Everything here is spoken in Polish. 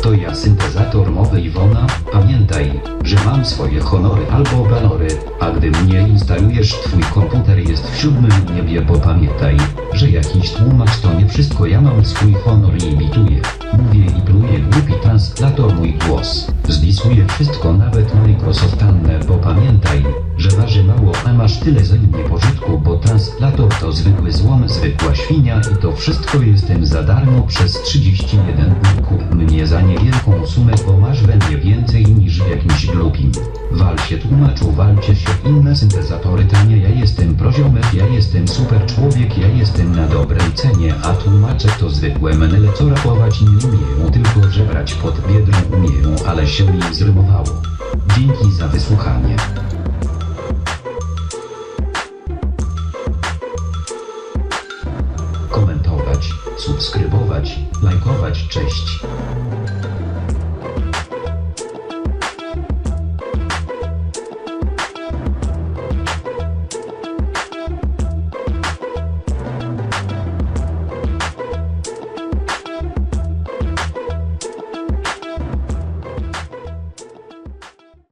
translator mowy Iwona, pamiętaj, że mam swoje honory albo walory, a gdy mnie instalujesz twój komputer jest w siódmym niebie, bo pamiętaj, że jakiś tłumacz to nie wszystko, ja mam swój honor i imituję. Mówię i pluję głupi translator mój głos. Zbisuję wszystko, nawet bo pamiętaj, że waży mało, a masz tyle za mnie pożytku, bo translator to zwykły złom, zwykła świnia i to wszystko jestem za darmo przez 31 dni. Kup mnie za niewielką sumę, bo masz we mnie więcej niż w jakimś glupim. Wal się tłumaczu, walcie się inne syntezatory tanie, ja jestem proziomek, ja jestem super człowiek, ja jestem na dobrej cenie, a tłumacze to zwykłe menele, co rapować nie umieją, tylko żebrać pod biedrą umieją, ale się mi zrymowało. Dzięki za wysłuchanie. Subskrybować, lajkować, cześć.